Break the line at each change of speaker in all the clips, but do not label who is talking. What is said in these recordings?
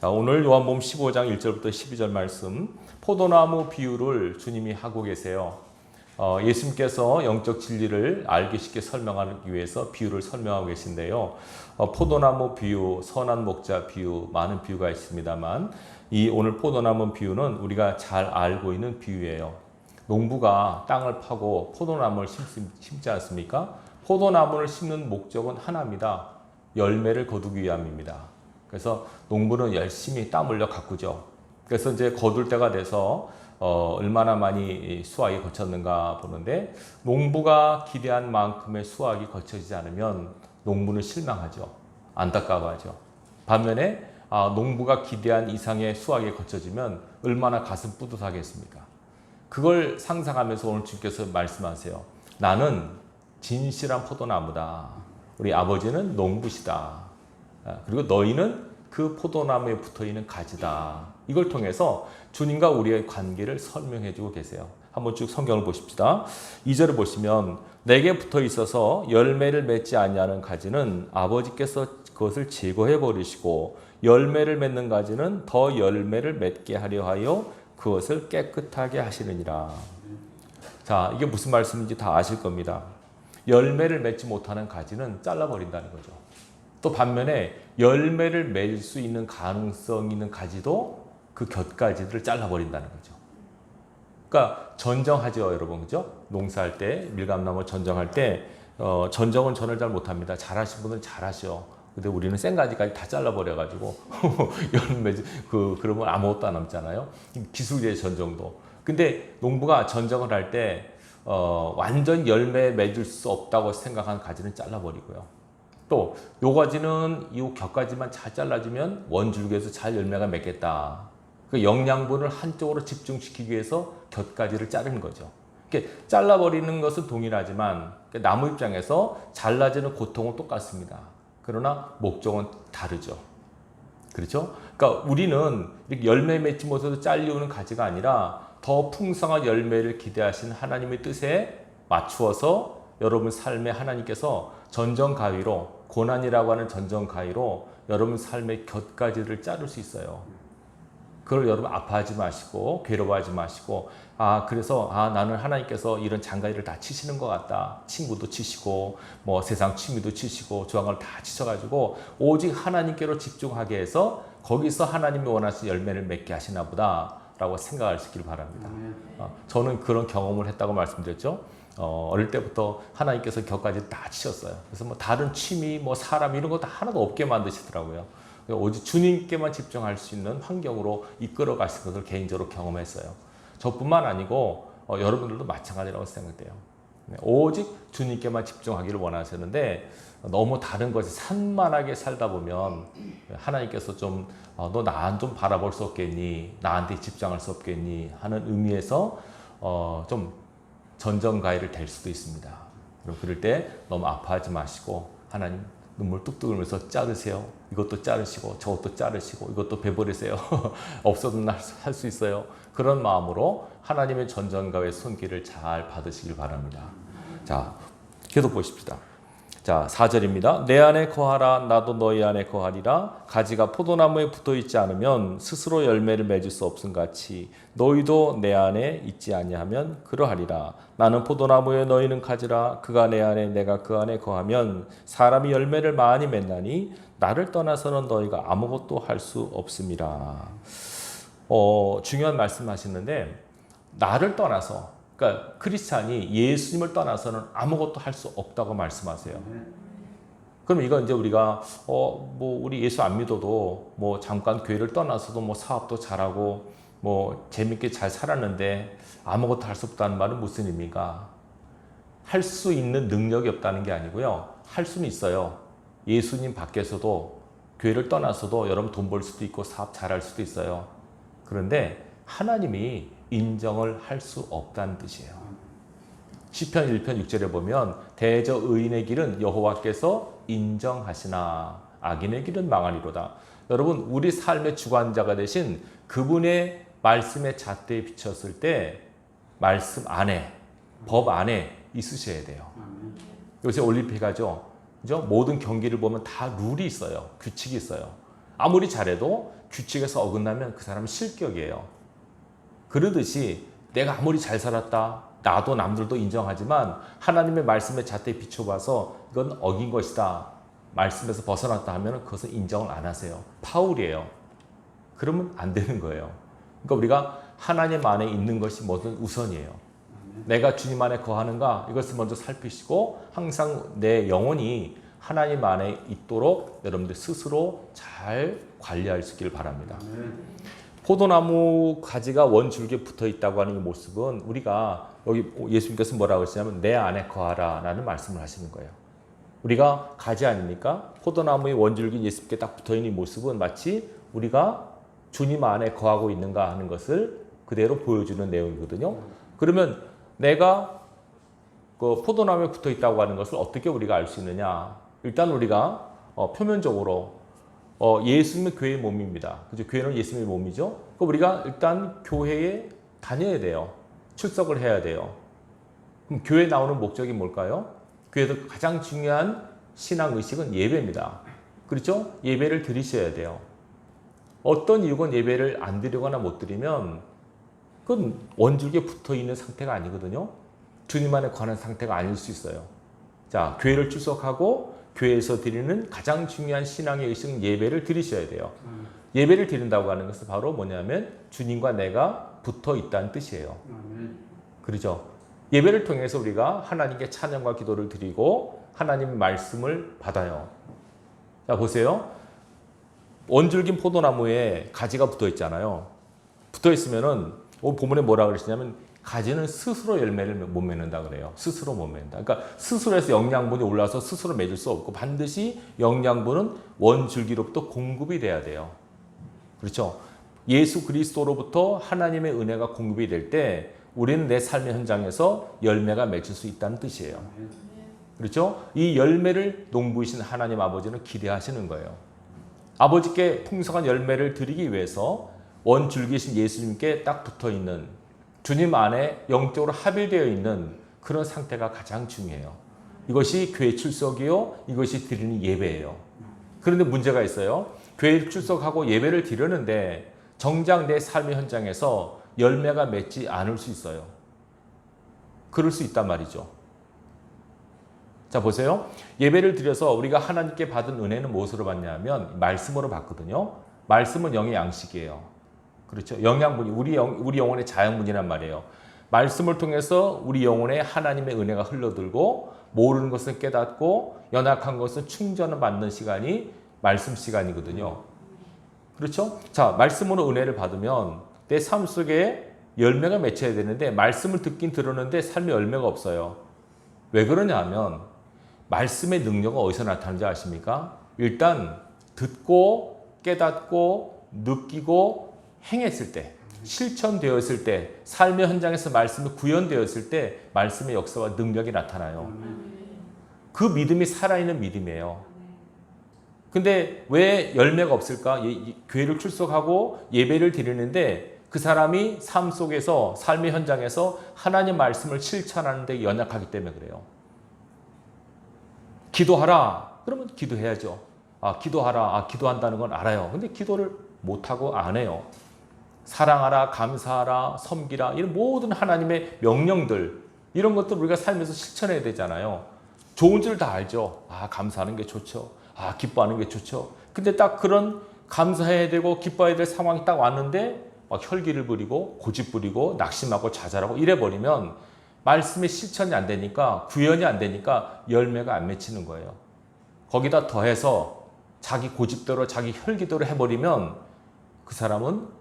자, 오늘 요한복음 15장 1절부터 12절 말씀 포도나무 비유를 주님이 하고 계세요. 어, 예수님께서 영적 진리를 알기 쉽게 설명하기 위해서 비유를 설명하고 계신데요. 어, 포도나무 비유, 선한 목자 비유, 많은 비유가 있습니다만 이 오늘 포도나무 비유는 우리가 잘 알고 있는 비유예요. 농부가 땅을 파고 포도나무를 심지 않습니까? 포도나무를 심는 목적은 하나입니다. 열매를 거두기 위함입니다. 그래서 농부는 열심히 땀 흘려 가꾸죠. 그래서 이제 거둘 때가 돼서 어, 얼마나 많이 수확이 거쳤는가 보는데 농부가 기대한 만큼의 수확이 거쳐지지 않으면 농부는 실망하죠. 안타까워하죠. 반면에 아, 농부가 기대한 이상의 수확이 거쳐지면 얼마나 가슴 뿌듯하겠습니까? 그걸 상상하면서 오늘 주께서 말씀하세요. 나는 진실한 포도나무다. 우리 아버지는 농부시다. 아, 그리고 너희는 그 포도나무에 붙어 있는 가지다. 이걸 통해서 주님과 우리의 관계를 설명해 주고 계세요. 한번 쭉 성경을 보십시다. 2절을 보시면 내게 붙어 있어서 열매를 맺지 아니하는 가지는 아버지께서 그것을 제거해 버리시고 열매를 맺는 가지는 더 열매를 맺게 하려 하여 그것을 깨끗하게 하시느니라. 자, 이게 무슨 말씀인지 다 아실 겁니다. 열매를 맺지 못하는 가지는 잘라 버린다는 거죠. 또 반면에 열매를 맺을 수 있는 가능성 있는 가지도 그 곁가지들을 잘라버린다는 거죠. 그러니까 전정하죠, 여러분, 그죠? 농사할 때 밀감나무 전정할 때 어, 전정은 전을 잘 못합니다. 잘하신 분은 잘하셔. 근데 우리는 생가지까지 다 잘라버려가지고 열매 그 그러면 아무것도 안 남잖아요. 기술의 전정도. 근데 농부가 전정을 할때 어, 완전 열매 맺을 수 없다고 생각하는 가지는 잘라버리고요. 또 요 가지는 이 겹가지만 잘 잘라주면 원줄기에서 잘 열매가 맺겠다. 그 영양분을 한쪽으로 집중시키기 위해서 곁가지를 자르는 거죠. 이렇게 잘라버리는 것은 동일하지만 나무 입장에서 잘라지는 고통은 똑같습니다. 그러나 목적은 다르죠. 그렇죠? 그러니까 우리는 이렇게 열매 맺지 못해서 잘리우는 가지가 아니라 더 풍성한 열매를 기대하신 하나님의 뜻에 맞추어서 여러분 삶에 하나님께서 전정 가위로 고난이라고 하는 전정 가위로 여러분 삶의 곁가지를 자를 수 있어요. 그걸 여러분 아파하지 마시고 괴로워하지 마시고 아 그래서 아 나는 하나님께서 이런 장가위를 다 치시는 것 같다 친구도 치시고 뭐 세상 취미도 치시고 조항을 다 치셔가지고 오직 하나님께로 집중하게 해서 거기서 하나님이 원하시는 열매를 맺게 하시나 보다 라고 생각할 수 있기를 바랍니다. 어, 저는 그런 경험을 했다고 말씀드렸죠. 어, 어릴 때부터 하나님께서 격까지 다 치셨어요. 그래서 뭐 다른 취미, 뭐 사람 이런 거다 하나도 없게 만드시더라고요. 오직 주님께만 집중할 수 있는 환경으로 이끌어 가신 것을 개인적으로 경험했어요. 저뿐만 아니고 어, 여러분들도 마찬가지라고 생각돼요. 네, 오직 주님께만 집중하기를 원하셨는데 너무 다른 것이 산만하게 살다 보면 하나님께서 좀 너 나한 좀 바라볼 수 없겠니? 나한테 집중할 수 없겠니? 하는 의미에서 어, 좀 전정가위를 댈 수도 있습니다. 그럴 때 너무 아파하지 마시고 하나님 눈물 뚝뚝 흘면서 자르세요. 이것도 자르시고 저것도 자르시고 이것도 베버리세요. 없어도 할 수 있어요. 그런 마음으로 하나님의 전전가의 손길을 잘 받으시길 바랍니다. 자, 계속 보십시다. 자, 4절입니다. 내 안에 거하라 나도 너희 안에 거하리라 가지가 포도나무에 붙어 있지 않으면 스스로 열매를 맺을 수 없음 같이 너희도 내 안에 있지 아니하면 그러하리라 나는 포도나무에 너희는 가지라 그가 내 안에 내가 그 안에 거하면 사람이 열매를 많이 맺나니 나를 떠나서는 너희가 아무것도 할 수 없음이라. 어, 중요한 말씀하시는데 나를 떠나서 그러니까 크리스찬이 예수님을 떠나서는 아무것도 할 수 없다고 말씀하세요. 그럼 이건 이제 우리가 어 뭐 우리 예수 안 믿어도 뭐 잠깐 교회를 떠나서도 뭐 사업도 잘하고 뭐 재밌게 잘 살았는데 아무것도 할 수 없다는 말은 무슨 의미가? 할 수 있는 능력이 없다는 게 아니고요. 할 수는 있어요. 예수님 밖에서도 교회를 떠나서도 여러분 돈 벌 수도 있고 사업 잘할 수도 있어요. 그런데 하나님이 인정을 할 수 없다는 뜻이에요. 시편 1편 6절에 보면 대저 의인의 길은 여호와께서 인정하시나 악인의 길은 망하리로다. 여러분 우리 삶의 주관자가 되신 그분의 말씀의 잣대에 비쳤을 때 말씀 안에 법 안에 있으셔야 돼요. 요새 올림픽 하죠. 그죠? 모든 경기를 보면 다 룰이 있어요. 규칙이 있어요. 아무리 잘해도 규칙에서 어긋나면 그 사람은 실격이에요. 그러듯이 내가 아무리 잘 살았다. 나도 남들도 인정하지만 하나님의 말씀에 잣대 비춰봐서 이건 어긴 것이다. 말씀에서 벗어났다 하면 그것은 인정을 안 하세요. 파울이에요. 그러면 안 되는 거예요. 그러니까 우리가 하나님 안에 있는 것이 뭐든 우선이에요. 내가 주님 안에 거하는가 이것을 먼저 살피시고 항상 내 영혼이 하나님 안에 있도록 여러분들 스스로 잘 관리할 수 있기를 바랍니다. 포도나무 가지가 원줄기에 붙어 있다고 하는 이 모습은 우리가 여기 예수님께서 뭐라고 하시냐면 내 안에 거하라 라는 말씀을 하시는 거예요. 우리가 가지 아닙니까? 포도나무의 원줄기 예수님께 딱 붙어 있는 이 모습은 마치 우리가 주님 안에 거하고 있는가 하는 것을 그대로 보여주는 내용이거든요. 그러면 내가 그 포도나무에 붙어 있다고 하는 것을 어떻게 우리가 알 수 있느냐? 일단 우리가 어, 표면적으로 어, 예수님의 교회의 몸입니다. 그죠? 교회는 예수님의 몸이죠. 그 우리가 일단 교회에 다녀야 돼요. 출석을 해야 돼요. 그럼 교회 나오는 목적이 뭘까요? 교회에서 가장 중요한 신앙 의식은 예배입니다. 그렇죠? 예배를 드리셔야 돼요. 어떤 이유건 예배를 안 드리거나 못 드리면 그건 원줄기에 붙어 있는 상태가 아니거든요. 주님 안에 관한 상태가 아닐 수 있어요. 자, 교회를 출석하고 교회에서 드리는 가장 중요한 신앙의 의식은 예배를 드리셔야 돼요. 예배를 드린다고 하는 것은 바로 뭐냐면 주님과 내가 붙어 있다는 뜻이에요. 그렇죠? 예배를 통해서 우리가 하나님께 찬양과 기도를 드리고 하나님 말씀을 받아요. 자, 보세요. 원줄긴 포도나무에 가지가 붙어 있잖아요. 붙어 있으면은 오늘 본문에 뭐라 그러시냐면 가지는 스스로 열매를 못 맺는다 그래요. 스스로 못 맺는다. 그러니까 스스로에서 영양분이 올라서 스스로 맺을 수 없고 반드시 영양분은 원줄기로부터 공급이 돼야 돼요. 그렇죠? 예수 그리스도로부터 하나님의 은혜가 공급이 될 때 우리는 내 삶의 현장에서 열매가 맺을 수 있다는 뜻이에요. 그렇죠? 이 열매를 농부이신 하나님 아버지는 기대하시는 거예요. 아버지께 풍성한 열매를 드리기 위해서 원줄기신 예수님께 딱 붙어 있는 주님 안에 영적으로 합일되어 있는 그런 상태가 가장 중요해요. 이것이 교회 출석이요. 이것이 드리는 예배예요. 그런데 문제가 있어요. 교회 출석하고 예배를 드리는데 정작 내 삶의 현장에서 열매가 맺지 않을 수 있어요. 그럴 수 있단 말이죠. 자, 보세요. 예배를 드려서 우리가 하나님께 받은 은혜는 무엇으로 받냐면 말씀으로 받거든요. 말씀은 영의 양식이에요. 그렇죠. 영양분이 우리 영 우리 영혼의 자양분이란 말이에요. 말씀을 통해서 우리 영혼에 하나님의 은혜가 흘러들고 모르는 것은 깨닫고 연약한 것은 충전을 받는 시간이 말씀 시간이거든요. 그렇죠? 자, 말씀으로 은혜를 받으면 내 삶 속에 열매가 맺혀야 되는데 말씀을 듣긴 들었는데 삶에 열매가 없어요. 왜 그러냐 하면 말씀의 능력은 어디서 나타나는지 아십니까? 일단 듣고 깨닫고 느끼고 행했을 때 실천되었을 때 삶의 현장에서 말씀이 구현되었을 때 말씀의 역사와 능력이 나타나요. 그 믿음이 살아있는 믿음이에요. 근데 왜 열매가 없을까? 교회를 출석하고 예배를 드리는데 그 사람이 삶 속에서 삶의 현장에서 하나님 말씀을 실천하는 데 연약하기 때문에 그래요. 기도하라. 그러면 기도해야죠. 아, 기도하라. 아, 기도한다는 건 알아요. 근데 기도를 못하고 안 해요. 사랑하라, 감사하라, 섬기라. 이런 모든 하나님의 명령들, 이런 것들 우리가 살면서 실천해야 되잖아요. 좋은 줄 다 알죠. 아, 감사하는 게 좋죠. 아, 기뻐하는 게 좋죠. 근데 딱 그런 감사해야 되고 기뻐해야 될 상황이 딱 왔는데 막 혈기를 부리고 고집 부리고 낙심하고 좌절하고 이래 버리면 말씀의 실천이 안 되니까 구현이 안 되니까 열매가 안 맺히는 거예요. 거기다 더해서 자기 고집대로 자기 혈기대로 해버리면 그 사람은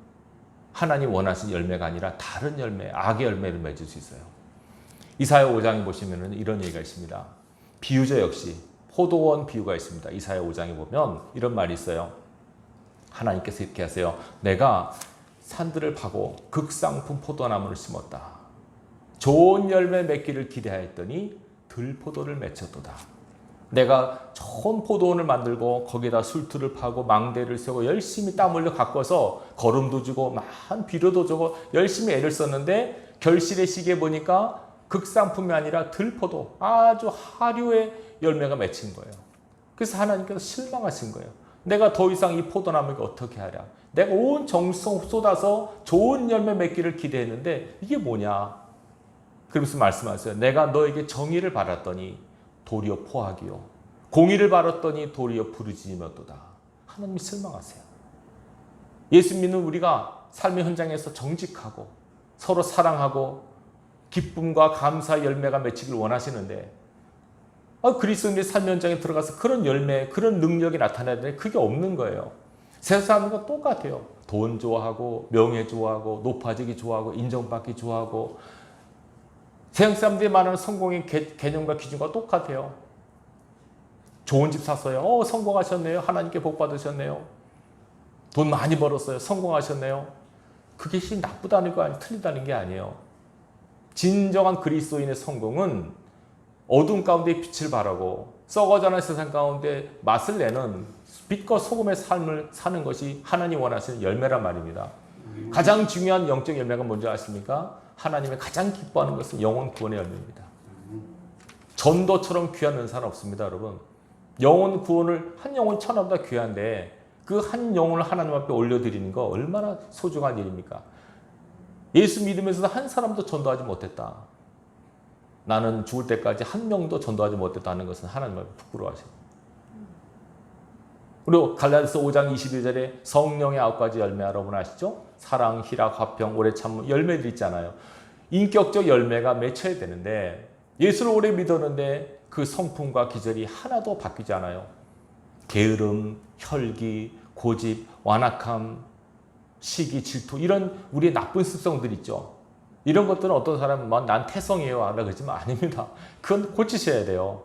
하나님 원하신 열매가 아니라 다른 열매, 악의 열매를 맺을 수 있어요. 이사야 5장에 보시면 이런 얘기가 있습니다. 비유저 역시 포도원 비유가 있습니다. 이사야 5장에 보면 이런 말이 있어요. 하나님께서 이렇게 하세요. 내가 산들을 파고 극상품 포도나무를 심었다. 좋은 열매 맺기를 기대하였더니 들포도를 맺혔도다. 내가 좋은 포도원을 만들고 거기다 술틀을 파고 망대를 세고 열심히 땀 흘려 가꿔서 거름도 주고 많은 비료도 주고 열심히 애를 썼는데 결실의 시기에 보니까 극상품이 아니라 들포도 아주 하류의 열매가 맺힌 거예요. 그래서 하나님께서 실망하신 거예요. 내가 더 이상 이 포도나무가 어떻게 하랴? 내가 온 정성 쏟아서 좋은 열매 맺기를 기대했는데 이게 뭐냐? 그러면서 말씀하세요. 내가 너에게 정의를 바랐더니 도리어 포악이요. 공의를 바랐더니 도리어 부르짖으며도다. 하나님이 실망하세요. 예수 믿는 우리가 삶의 현장에서 정직하고 서로 사랑하고 기쁨과 감사 열매가 맺히길 원하시는데 아, 그리스도인의 삶 현장에 들어가서 그런 열매, 그런 능력이 나타나는데 그게 없는 거예요. 세상 사람들과 똑같아요. 돈 좋아하고 명예 좋아하고 높아지기 좋아하고 인정받기 좋아하고 세상 사람들이 말하는 성공의 개, 개념과 기준과 똑같아요. 좋은 집 샀어요. 어, 성공하셨네요. 하나님께 복 받으셨네요. 돈 많이 벌었어요. 성공하셨네요. 그게 시 나쁘다는 거 아니 틀리다는 게 아니에요. 진정한 그리스도인의 성공은 어둠 가운데 빛을 발하고 썩어져는 세상 가운데 맛을 내는 빛과 소금의 삶을 사는 것이 하나님 원하시는 열매란 말입니다. 가장 중요한 영적 열매가 뭔지 아십니까? 하나님의 가장 기뻐하는 것은 영혼 구원의 열매입니다. 전도처럼 귀한 은사는 없습니다, 여러분. 영혼 구원을 한 영혼 천하보다 귀한데 그 한 영혼을 하나님 앞에 올려드리는 거 얼마나 소중한 일입니까? 예수 믿으면서도 한 사람도 전도하지 못했다. 나는 죽을 때까지 한 명도 전도하지 못했다는 것은 하나님 앞에 부끄러워하십니다. 그리고 갈라디아서 5장 21절에 성령의 아홉 가지 열매 여러분 아시죠? 사랑, 희락, 화평, 오래 참음 열매들 있잖아요. 인격적 열매가 맺혀야 되는데 예수를 오래 믿었는데 그 성품과 기절이 하나도 바뀌지 않아요. 게으름, 혈기, 고집, 완악함, 시기, 질투 이런 우리의 나쁜 습성들 있죠. 이런 것들은 어떤 사람은 뭐난 태성이에요. 하라 그러지만 아닙니다. 그건 고치셔야 돼요.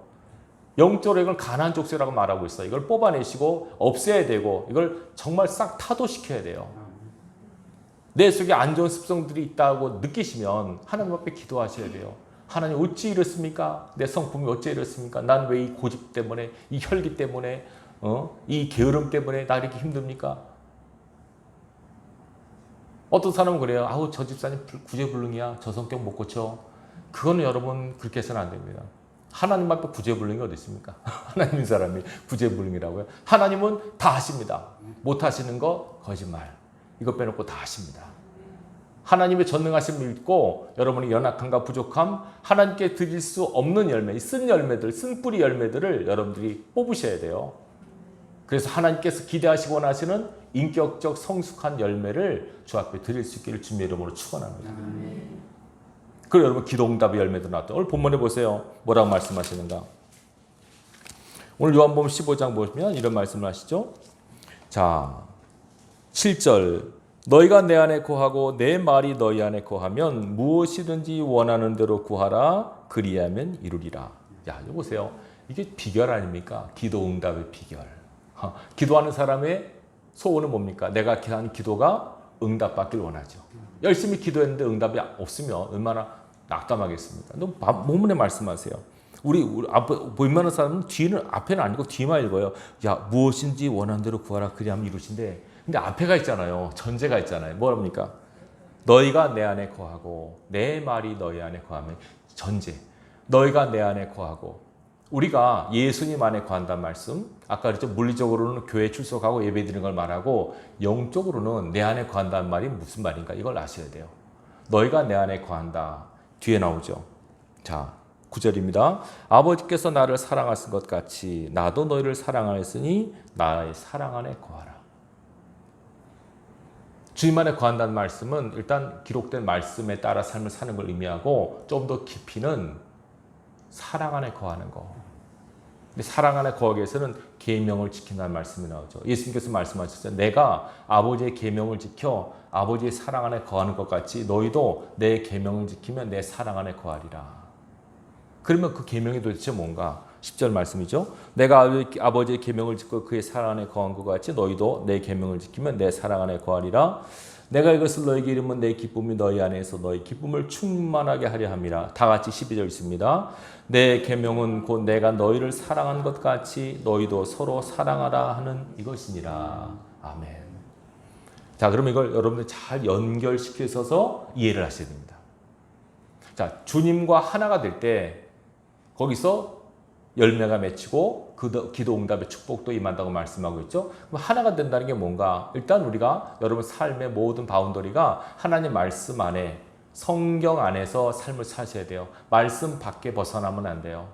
영적으로 이걸 가난 족쇄라고 말하고 있어요. 이걸 뽑아내시고 없애야 되고 이걸 정말 싹 타도시켜야 돼요. 내 속에 안 좋은 습성들이 있다고 느끼시면 하나님 앞에 기도하셔야 돼요. 하나님 어찌 이렇습니까? 내 성품이 어찌 이렇습니까? 난 왜 이 고집 때문에 이 혈기 때문에 어? 이 게으름 때문에 나 이렇게 힘듭니까? 어떤 사람은 그래요. 아우 저 집사님 구제불능이야. 저 성격 못 고쳐. 그거는 여러분 그렇게 해서는 안 됩니다. 하나님 앞에 구제불능이 어디 있습니까? 하나님 사람이 구제불능이라고요. 하나님은 다 하십니다. 못 하시는 거 거짓말. 이거 빼놓고 다 하십니다. 하나님의 전능하심을 믿고 여러분의 연약함과 부족함, 하나님께 드릴 수 없는 열매, 쓴 열매들, 쓴 뿌리 열매들을 여러분들이 뽑으셔야 돼요. 그래서 하나님께서 기대하시고 원하시는 인격적 성숙한 열매를 주 앞에 드릴 수 있기를 주님의 이름으로 축원합니다. 그리고 여러분 기도응답의 열매도 나왔다. 오늘 본문에 보세요. 뭐라고 말씀하시는가? 오늘 요한복음 15장 보시면 이런 말씀을 하시죠. 자, 7절 너희가 내 안에 거하고 내 말이 너희 안에 거하면 무엇이든지 원하는 대로 구하라 그리하면 이루리라. 야, 이거 보세요. 이게 비결 아닙니까? 기도 응답의 비결. 어, 기도하는 사람의 소원은 뭡니까? 내가 하는 기도가 응답받길 원하죠. 열심히 기도했는데 응답이 없으면 얼마나 낙담하겠습니까? 너 본문에 말씀하세요. 우리, 앞에 웬만한 사람은 뒤는 앞에는 아니고 뒤만 읽어요. 야 무엇인지 원하는 대로 구하라 그리하면 이루신데 근데 앞에가 있잖아요. 전제가 있잖아요. 뭐랍니까? 너희가 내 안에 거하고 내 말이 너희 안에 거하면 전제. 너희가 내 안에 거하고 우리가 예수님 안에 거한다는 말씀. 아까 그랬죠. 물리적으로는 교회 출석하고 예배 드리는 걸 말하고 영적으로는 내 안에 거한다는 말이 무슨 말인가? 이걸 아셔야 돼요. 너희가 내 안에 거한다. 뒤에 나오죠. 자, 9절입니다. 아버지께서 나를 사랑하신 것 같이 나도 너희를 사랑하였으니 나의 사랑 안에 거하라. 주님 안에 거한다는 말씀은 일단 기록된 말씀에 따라 삶을 사는 걸 의미하고 좀 더 깊이는 사랑 안에 거하는 거. 근데 사랑 안에 거하기 위해서는 계명을 지킨다는 말씀이 나오죠. 예수님께서 말씀하셨어요. 내가 아버지의 계명을 지켜 아버지의 사랑 안에 거하는 것 같이 너희도 내 계명을 지키면 내 사랑 안에 거하리라. 그러면 그 계명이 도대체 뭔가? 10절 말씀이죠. 내가 아버지의 계명을 지켜 그의 사랑 안에 거한 것 같이 너희도 내 계명을 지키면 내 사랑 안에 거하리라. 내가 이것을 너에게 이르면 내 기쁨이 너희 안에서 너희 기쁨을 충만하게 하려 함이라. 다 같이 12절 있습니다. 내 계명은 곧 내가 너희를 사랑한 것 같이 너희도 서로 사랑하라 하는 이것이니라. 아멘. 자, 그럼 이걸 여러분들 잘 연결시켜서 이해를 하셔야 됩니다. 자, 주님과 하나가 될 때 거기서 열매가 맺히고 그 기도 응답의 축복도 임한다고 말씀하고 있죠. 하나가 된다는 게 뭔가? 일단 우리가 여러분 삶의 모든 바운더리가 하나님 말씀 안에 성경 안에서 삶을 사셔야 돼요. 말씀 밖에 벗어나면 안 돼요.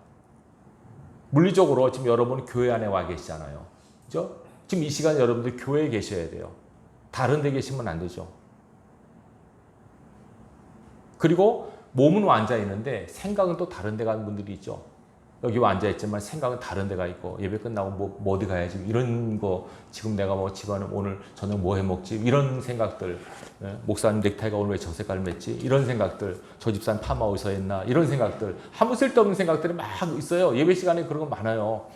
물리적으로 지금 여러분 교회 안에 와 계시잖아요. 그죠? 지금 이 시간 여러분들 교회에 계셔야 돼요. 다른 데 계시면 안 되죠. 그리고 몸은 앉아 있는데 생각은 또 다른 데 가는 분들이 있죠. 여기 앉아 있지만 생각은 다른 데가 있고 예배 끝나고 뭐, 뭐 어디 가야지 이런 거 지금 내가 뭐 집안에 오늘 저녁 뭐 해 먹지? 이런 생각들. 예? 목사님 넥타이가 오늘 왜 저 색깔을 맸지? 이런 생각들. 저 집사님 파마 어디서 했나? 이런 생각들. 아무 쓸데없는 생각들이 막 있어요. 예배 시간에 그런 거 많아요.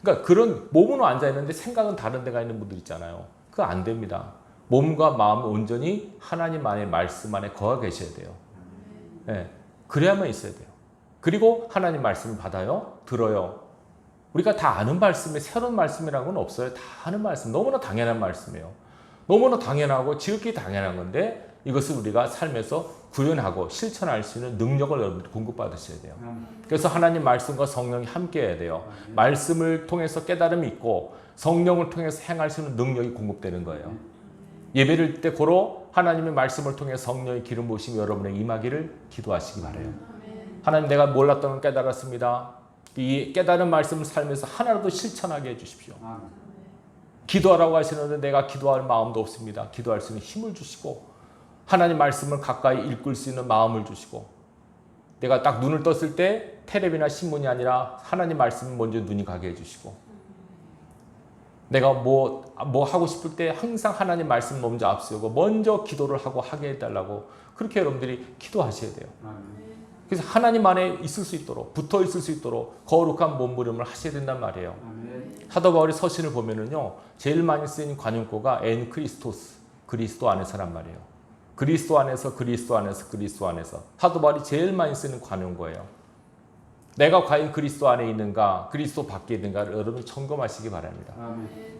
그러니까 그런 몸은 앉아 있는데 생각은 다른 데가 있는 분들 있잖아요. 그거 안 됩니다. 몸과 마음 온전히 하나님 안에 말씀 안에 거하 계셔야 돼요. 예, 그래야만 있어야 돼요 그리고 하나님 말씀을 받아요, 들어요. 우리가 다 아는 말씀에 새로운 말씀이라는 건 없어요. 다 아는 말씀, 너무나 당연한 말씀이에요. 너무나 당연하고 지극히 당연한 건데 이것을 우리가 삶에서 구현하고 실천할 수 있는 능력을 여러분들이 공급받으셔야 돼요. 그래서 하나님 말씀과 성령이 함께 해야 돼요. 말씀을 통해서 깨달음이 있고 성령을 통해서 행할 수 있는 능력이 공급되는 거예요. 예배를 때 고로 하나님의 말씀을 통해 성령의 기름 부으심이 여러분의 임하기를 기도하시기 바래요. 하나님 내가 몰랐던 걸 깨달았습니다. 이 깨달은 말씀을 살면서 하나라도 실천하게 해주십시오. 기도하라고 하시는데 내가 기도할 마음도 없습니다. 기도할 수 있는 힘을 주시고 하나님 말씀을 가까이 읽을 수 있는 마음을 주시고 내가 딱 눈을 떴을 때 테레비나 신문이 아니라 하나님 말씀을 먼저 눈이 가게 해주시고 내가 뭐, 뭐 하고 싶을 때 항상 하나님 말씀 먼저 앞세우고 먼저 기도를 하고 하게 해달라고 그렇게 여러분들이 기도하셔야 돼요. 그래서 하나님 안에 있을 수 있도록 붙어 있을 수 있도록 거룩한 몸부림을 하셔야 된단 말이에요. 사도 바울의 서신을 보면은요 제일 많이 쓰인 관용구가 엔 크리스토스 그리스도 안에서란 말이에요. 그리스도 안에서 그리스도 안에서 그리스도 안에서 사도 바울이 제일 많이 쓰는 관용구예요. 내가 과연 그리스도 안에 있는가 그리스도 밖에 있는가를 여러분 점검하시기 바랍니다.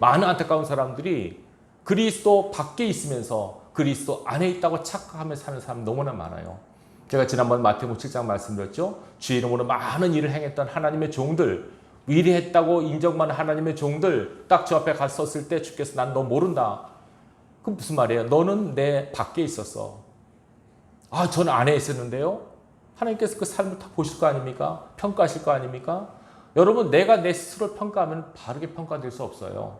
많은 안타까운 사람들이 그리스도 밖에 있으면서 그리스도 안에 있다고 착각하며 사는 사람 너무나 많아요. 제가 지난번 마태복음 7장 말씀드렸죠. 주의 이름으로 많은 일을 행했던 하나님의 종들, 위대했다고 인정만 하나님의 종들 딱 저 앞에 섰을 때 주께서 난 너 모른다. 그 무슨 말이에요? 너는 내 밖에 있었어. 아, 저는 안에 있었는데요. 하나님께서 그 삶을 다 보실 거 아닙니까? 평가하실 거 아닙니까? 여러분, 내가 내 스스로 평가하면 바르게 평가될 수 없어요.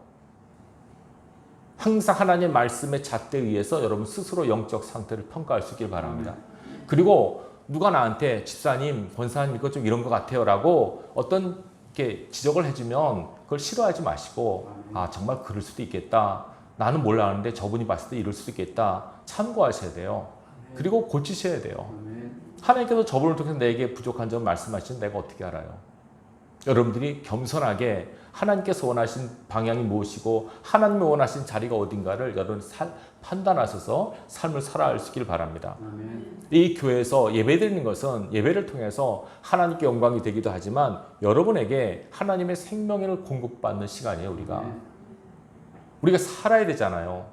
항상 하나님 말씀의 잣대에 의해서 여러분 스스로 영적 상태를 평가할 수 있길 바랍니다. 그리고 누가 나한테 집사님, 권사님 이거 좀 이런 것 같아요라고 어떤 게 지적을 해주면 그걸 싫어하지 마시고 아 정말 그럴 수도 있겠다. 나는 몰랐는데 저분이 봤을 때 이럴 수도 있겠다. 참고하셔야 돼요. 그리고 고치셔야 돼요. 하나님께서 저분을 통해서 내게 부족한 점 말씀하시는 내가 어떻게 알아요? 여러분들이 겸손하게 하나님께서 원하신 방향이 무엇이고 하나님이 원하신 자리가 어딘가를 여러분 살, 판단하셔서 삶을 살아갈 수 있기를 바랍니다. 이 교회에서 예배드리는 것은 예배를 통해서 하나님께 영광이 되기도 하지만 여러분에게 하나님의 생명을 공급받는 시간이에요, 우리가. 우리가 살아야 되잖아요.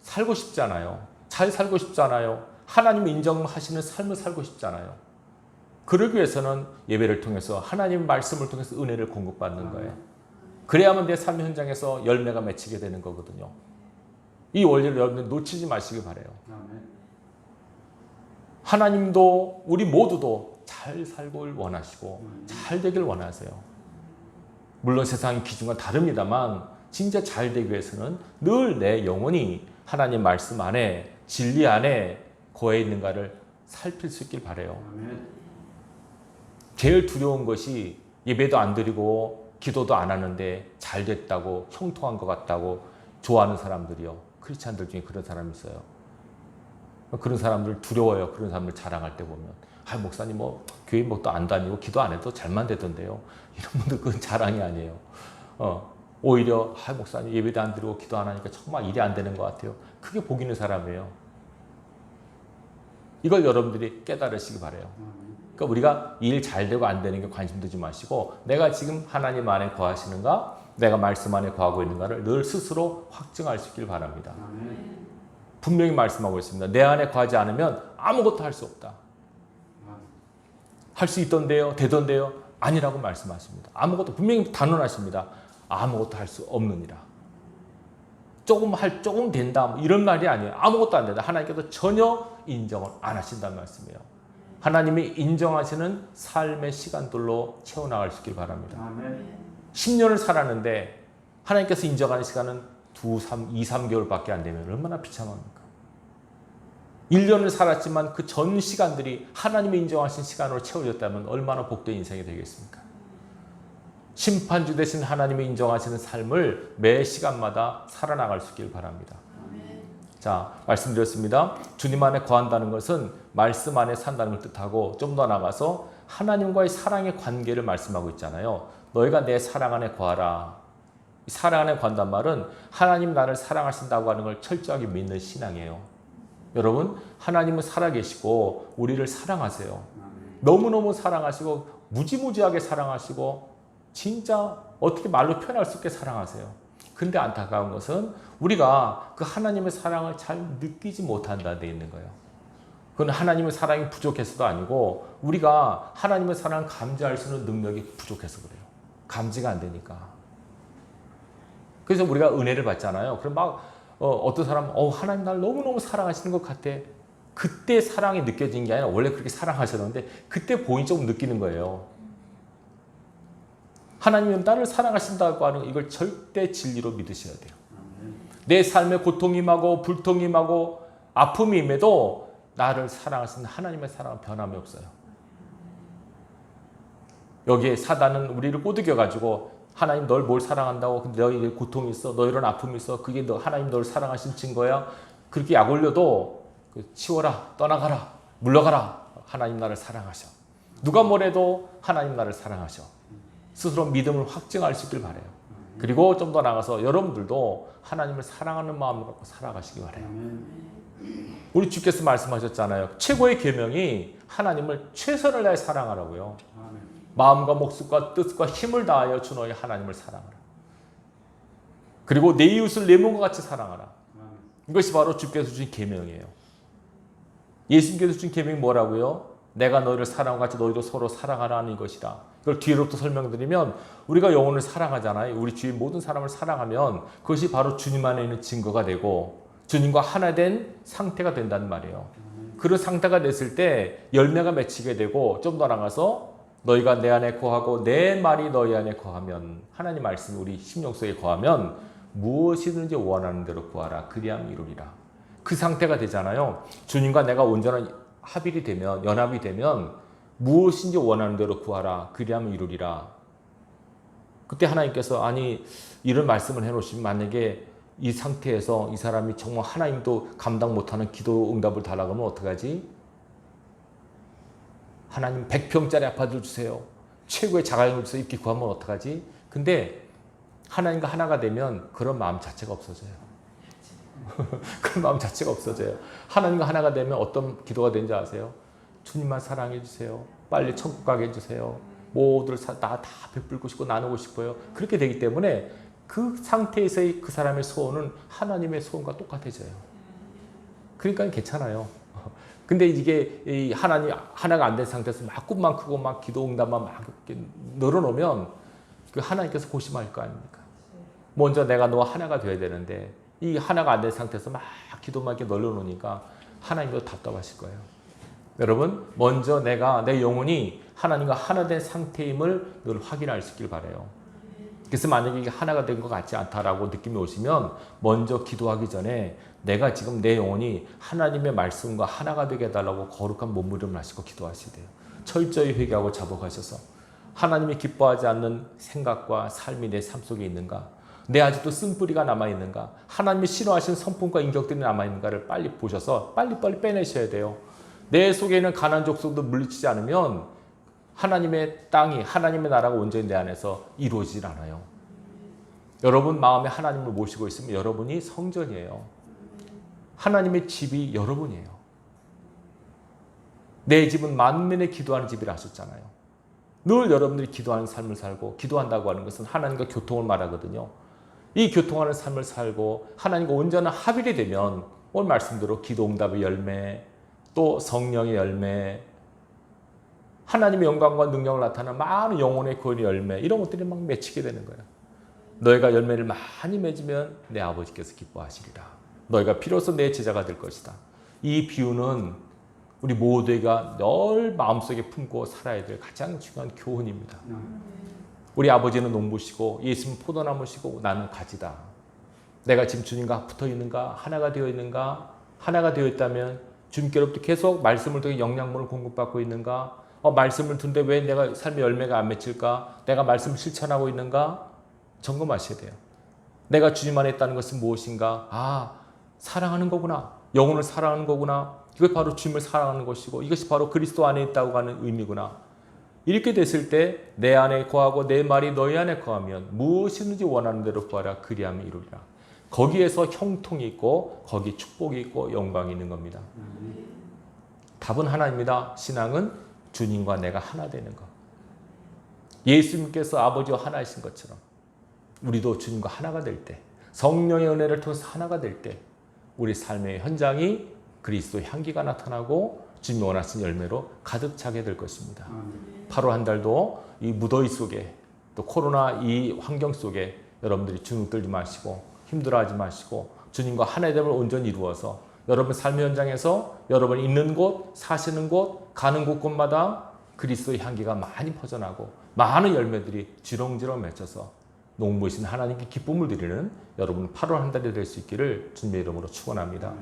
살고 싶잖아요. 잘 살고 싶잖아요. 하나님 인정하시는 삶을 살고 싶잖아요. 그러기 위해서는 예배를 통해서 하나님 말씀을 통해서 은혜를 공급받는 거예요. 그래야만 내 삶의 현장에서 열매가 맺히게 되는 거거든요. 이 원리를 여러분들 놓치지 마시길 바래요. 하나님도 우리 모두도 잘 살길 원하시고 잘 되길 원하세요. 물론 세상 기준과 다릅니다만 진짜 잘 되기 위해서는 늘 내 영혼이 하나님 말씀 안에 진리 안에 거해 있는가를 살필 수 있길 바래요. 제일 두려운 것이 예배도 안 드리고 기도도 안 하는데 잘 됐다고 형통한 것 같다고 좋아하는 사람들이요. 크리스찬들 중에 그런 사람이 있어요. 그런 사람들 두려워요. 그런 사람들 자랑할 때 보면. 아, 목사님 뭐 교회 뭐또 안 다니고 기도 안 해도 잘만 되던데요. 이런 분들 그건 자랑이 아니에요. 어, 오히려 아, 목사님 예배도 안 드리고 기도 안 하니까 정말 일이 안 되는 것 같아요. 그게 복 있는 사람이에요. 이걸 여러분들이 깨달으시기 바래요. 그러니까 우리가 일 잘 되고 안 되는 게 관심 두지 마시고 내가 지금 하나님 안에 거하시는가 내가 말씀 안에 거하고 있는가를 늘 스스로 확증할 수 있길 바랍니다. 분명히 말씀하고 있습니다. 내 안에 거하지 않으면 아무것도 할 수 없다. 할 수 있던데요, 되던데요. 아니라고 말씀하십니다. 아무것도 분명히 단언하십니다. 아무것도 할 수 없느니라. 조금 할 조금 된다 뭐 이런 말이 아니에요. 아무것도 안 된다. 하나님께서 전혀 인정을 안 하신다는 말씀이에요. 하나님이 인정하시는 삶의 시간들로 채워나갈 수 있길 바랍니다.
아멘.
10년을 살았는데 하나님께서 인정하는 시간은 2, 3, 2, 3개월밖에 안 되면 얼마나 비참합니까? 1년을 살았지만 그 전 시간들이 하나님이 인정하신 시간으로 채워졌다면 얼마나 복된 인생이 되겠습니까? 심판주 대신 하나님이 인정하시는 삶을 매 시간마다 살아나갈 수 있길 바랍니다. 자, 말씀드렸습니다. 주님 안에 거한다는 것은 말씀 안에 산다는 걸 뜻하고 좀 더 나가서 하나님과의 사랑의 관계를 말씀하고 있잖아요. 너희가 내 사랑 안에 거하라. 이 사랑 안에 거한단 말은 하나님 나를 사랑하신다고 하는 걸 철저하게 믿는 신앙이에요. 여러분, 하나님은 살아계시고 우리를 사랑하세요. 너무너무 사랑하시고 무지무지하게 사랑하시고 진짜 어떻게 말로 표현할 수 없게 사랑하세요. 근데 안타까운 것은 우리가 그 하나님의 사랑을 잘 느끼지 못한다 돼 있는 거예요. 그건 하나님의 사랑이 부족해서도 아니고 우리가 하나님의 사랑을 감지할 수 있는 능력이 부족해서 그래요. 감지가 안 되니까. 그래서 우리가 은혜를 받잖아요. 그럼 막 어, 떤 사람은 어, 하나님 날 너무너무 사랑하시는 것 같아. 그때 사랑이 느껴진 게 아니라 원래 그렇게 사랑하셨는데 그때 본인이 조금 느끼는 거예요. 하나님은 나를 사랑하신다고 하는 이걸 절대 진리로 믿으셔야 돼요. 내 삶에 고통이 임하고 불통이 임하고 아픔이 임해도 나를 사랑하시는 하나님의 사랑은 변함이 없어요. 여기에 사단은 우리를 꼬드겨 가지고 하나님 널 뭘 사랑한다고 근데 너희 고통이 있어 너 이런 아픔이 있어 그게 너 하나님 널 사랑하신 증거야 그렇게 약 올려도 그 치워라 떠나가라 물러가라 하나님 나를 사랑하셔 누가 뭐래도 하나님 나를 사랑하셔 스스로 믿음을 확증할 수 있길 바래요 그리고 좀 더 나가서 여러분들도 하나님을 사랑하는 마음을 갖고 살아가시기 바래요. 우리 주께서 말씀하셨잖아요 최고의 계명이 하나님을 최선을 다해 사랑하라고요. 마음과 목숨과 뜻과 힘을 다하여 주 너희 하나님을 사랑하라. 그리고 내 이웃을 내 몸과 같이 사랑하라. 이것이 바로 주께서 주신 계명이에요. 예수님께서 주신 계명이 뭐라고요? 내가 너희를 사랑과 같이 너희도 서로 사랑하라는 것이다. 이걸 뒤로부터 설명드리면 우리가 영혼을 사랑하잖아요. 우리 주위 모든 사람을 사랑하면 그것이 바로 주님 안에 있는 증거가 되고 주님과 하나 된 상태가 된다는 말이에요. 그런 상태가 됐을 때 열매가 맺히게 되고 좀 더 나가서 너희가 내 안에 거하고 내 말이 너희 안에 거하면 하나님 말씀이 우리 심령 속에 거하면 무엇이든지 원하는 대로 구하라 그리함 이루리라 그 상태가 되잖아요 주님과 내가 온전한 합일이 되면 연합이 되면 무엇인지 원하는 대로 구하라 그리함 이루리라 그때 하나님께서 아니 이런 말씀을 해놓으시면 만약에 이 상태에서 이 사람이 정말 하나님도 감당 못하는 기도 응답을 달라고 하면 어떡하지? 하나님 100평짜리 아파트 주세요. 최고의 자가용을 주세요. 이렇게 구하면 어떡하지? 근데 하나님과 하나가 되면 그런 마음 자체가 없어져요. 그런 마음 자체가 없어져요. 하나님과 하나가 되면 어떤 기도가 되는지 아세요? 주님만 사랑해 주세요. 빨리 천국 가게 해주세요. 모두를 다 다 베풀고 싶고 나누고 싶어요. 그렇게 되기 때문에 그 상태에서의 그 사람의 소원은 하나님의 소원과 똑같아져요. 그러니까 괜찮아요. 근데 이게 이 하나님 하나가 안 된 상태에서 막 꿈만 크고 막 기도 응답만 막 늘어놓으면 그 하나님께서 고심할 거 아닙니까? 먼저 내가 너와 하나가 돼야 되는데 이 하나가 안 된 상태에서 막 기도만 이렇게 널려놓으니까 하나님도 답답하실 거예요. 여러분 먼저 내가 내 영혼이 하나님과 하나 된 상태임을 늘 확인할 수 있길 바래요. 그래서 만약에 이게 하나가 된 것 같지 않다라고 느낌이 오시면 먼저 기도하기 전에 내가 지금 내 영혼이 하나님의 말씀과 하나가 되게 해달라고 거룩한 몸부림을 하시고 기도하셔야 돼요. 철저히 회개하고 자복하셔서 하나님이 기뻐하지 않는 생각과 삶이 내 삶 속에 있는가? 내 아직도 쓴뿌리가 남아있는가? 하나님이 싫어하시는 성품과 인격들이 남아있는가를 빨리 보셔서 빨리빨리 빼내셔야 돼요. 내 속에 있는 가난 족속도 물리치지 않으면 하나님의 땅이 하나님의 나라가 온전히 내 안에서 이루어지질 않아요. 여러분 마음에 하나님을 모시고 있으면 여러분이 성전이에요. 하나님의 집이 여러분이에요. 내 집은 만민의 기도하는 집이라 하셨잖아요. 늘 여러분들이 기도하는 삶을 살고 기도한다고 하는 것은 하나님과 교통을 말하거든요. 이 교통하는 삶을 살고 하나님과 온전한 합일이 되면 오늘 말씀대로 기도 응답의 열매 또 성령의 열매 하나님의 영광과 능력을 나타내는 많은 영혼의 구원의 열매 이런 것들이 막 맺히게 되는 거예요. 너희가 열매를 많이 맺으면 내 아버지께서 기뻐하시리라. 너희가 비로소 내 제자가 될 것이다. 이 비유는 우리 모두가 늘 마음속에 품고 살아야 될 가장 중요한 교훈입니다. 우리 아버지는 농부시고 예수님 포도나무시고 나는 가지다. 내가 지금 주님과 붙어 있는가 하나가 되어 있는가 하나가 되어 있다면 주님께로부터 계속 말씀을 통해 영양분을 공급받고 있는가? 어, 말씀을 듣는데 왜 내가 삶의 열매가 안 맺힐까? 내가 말씀을 실천하고 있는가? 점검하셔야 돼요. 내가 주님 안에 있다는 것은 무엇인가? 아 사랑하는 거구나. 영혼을 사랑하는 거구나. 이것 바로 주님을 사랑하는 것이고 이것이 바로 그리스도 안에 있다고 하는 의미구나. 이렇게 됐을 때 내 안에 거하고 내 말이 너희 안에 거하면 무엇이든지 원하는 대로 구하라. 그리하면 이루리라. 거기에서 형통이 있고 거기 축복이 있고 영광이 있는 겁니다. 답은 하나입니다. 신앙은 주님과 내가 하나 되는 것. 예수님께서 아버지와 하나이신 것처럼 우리도 주님과 하나가 될 때, 성령의 은혜를 통해서 하나가 될 때, 우리 삶의 현장이 그리스도의 향기가 나타나고 주님이 원하신 열매로 가득 차게 될 것입니다. 8월 한 달도 이 무더위 속에 또 코로나 이 환경 속에 여러분들이 주눅 들지 마시고 힘들어하지 마시고 주님과 하나의 됨을 온전히 이루어서 여러분 삶의 현장에서 여러분 있는 곳, 사시는 곳, 가는 곳곳마다 그리스도의 향기가 많이 퍼져나고 많은 열매들이 지렁지렁 맺혀서 농부이신 하나님께 기쁨을 드리는 여러분 8월 한 달이 될 수 있기를 주님의 이름으로 축원합니다.